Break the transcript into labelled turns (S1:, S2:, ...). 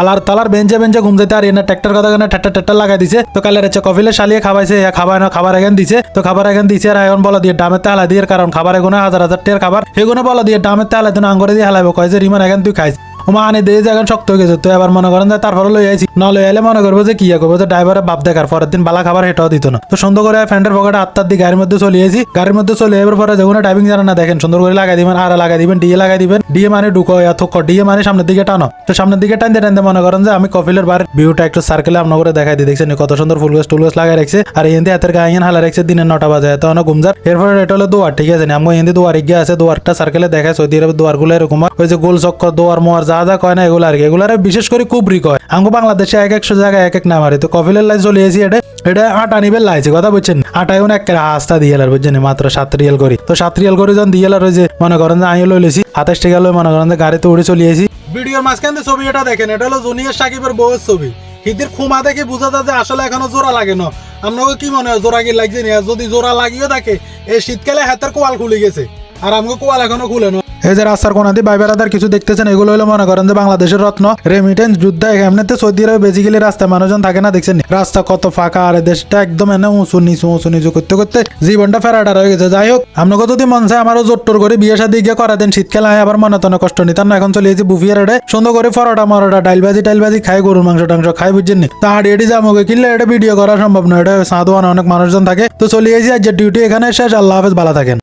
S1: আলার তালার বেঞ্চে বেঞ্চে যেতে আর এনে ট্র্যাক্টর কথা কেন ট্যাক্টর ট্যাক্টর লাগাই দিছে। তো কালে রেছে কফিলে শালিয়ে খাবাইছে, এ খাবার না খাবার এখান দিছে। তো খাবার এখান দিছে আর এখন বলা দিয়ে ডামের হালা দিয়ে, কারণ খাবার এগুনে হাজার হাজার টের খাবার। এগুনে বলা দিয়ে ডামের তালা দিন আঙ্গরে দিয়ে হালাইব, কয় যে রিমান এখান তুই খাইছ ওমা দিয়ে যে শক্ত হয়ে গেছে, তো এবার মনে করেন যে তারপরে লই আইছি। না লই আইলে মনে করব যে কি করব, যে ড্রাইভারের বাপ দেখার, পরের দিন বালা খাবার হেটাও দিত না। তো সুন্দর করে ফ্যান্ডের পকেটে আত্মার দিয়ে গাড়ির মধ্যে চলে আইছি। গাড়ির মধ্যে চলে এবার পরে যখন ড্রাইভিং জানা না, দেখেন সুন্দর করে লাগাই দিবেন, আর লাগাই দিবেন, ডিএ লাগাই দিবেন, ডিএ মানে ঢুকো থুক, ডিএ মানে সামনের দিকে টানো। তো সামনের দিকে টানতে টানতে মনে করেন যে আমি কফিলের বার ভিউটা একটু সার্কেলে আপনার করে দেখাই দিই, দেখছেন কত সুন্দর ফুল গাছ, টুল গাছ লাগাই রাখছে। আর এনদি হাতের গায়ে হালা রাখছে, দিনের নটা বাজে তো অনেক ঘুমজার এরপরে এটা হলো দোয়ার, ঠিক আছে আমি এনদি দোয়ার গিয়ে আছে, দোয়ারটা সার্কেলে দেখায়, সৌদি আরবের দোয়ারগুলো এরকম। ওই যে গোল চক্কর দোয়ার, মোয়ার যা যা কয় না এগুলো আর কি। এগুলো বিশেষ করে কুবরি কয়। আমাকে বাংলাদেশে এক একশো জায়গায় এক এক নাম আর তো কফিলের লাই এসি এটা। এটা আটা নিবে লাইছে কথা বুঝছেন? এখন এক হাস্তা দিয়ে এলার, বুঝছেন? মাত্র সাত রিয়াল করি। তো সাত রিয়াল করে যখন দিয়ে এলার যে মনে করেন যে আমি লই লেছি হাতাশ টিকা লই মনে করেন যে গাড়িতে উড়ে চলে এসি। ভিডিওর মাঝখান দিয়ে ছবি এটা দেখেন, এটা হলো জুনিয়র সাকিবের বউয়ের ছবি। হিদির খুমা দেখে বোঝা যায় যে আসলে এখনও জোড়া লাগে না। আপনাকে কি মনে হয় জোড়া কি লাগছে না? যদি জোড়া লাগিও থাকে এই শীতকালে হাতের কোয়াল খুলে গেছে। আর আমাকে কোয়াল এখনও খুলে এই যে রাস্তার কোনাতে ভাই বেড়াদার কিছু দেখতেছেন, এগুলো হলো মনে করেন যে বাংলাদেশের রত্ন রেমিটেন্স যুদ্ধ, এমনিতে সৌদি আরবে বেসিক্যালি রাস্তায় মানুষজন থাকে না, দেখছেন রাস্তা কত ফাঁকা, আর দেশটা একদম এনে উঁচু, নিচু উঁচু, নিচু করতে করতে জীবনটা ফেরাটা হয়ে গেছে। যাই হোক, আপনাকে যদি মন চায় আমারও জোর করে বিয়ে শাদি গিয়ে করা দেন শীতকালে আয় আবার মনে তনে কষ্ট নিতাম না, এখন চলে এসেছি বুফিয়ার এডে সুন্দর করে ফরোটা মরোটা ডাইল ভাজি, টাইল ভাজি, খাই গরুর মাংস টাংস, খাই, বুঝছেন নি? তা হাড়ি এটি যাব কিনলে এটা ভিডিও করা সম্ভব না, এটা সাধুয়ান অনেক মানুষজন থাকে। তো চলে এসেছি যে ডিউটি এখানে শেষ, আল্লাহ হাফেজ, ভালো থাকেন।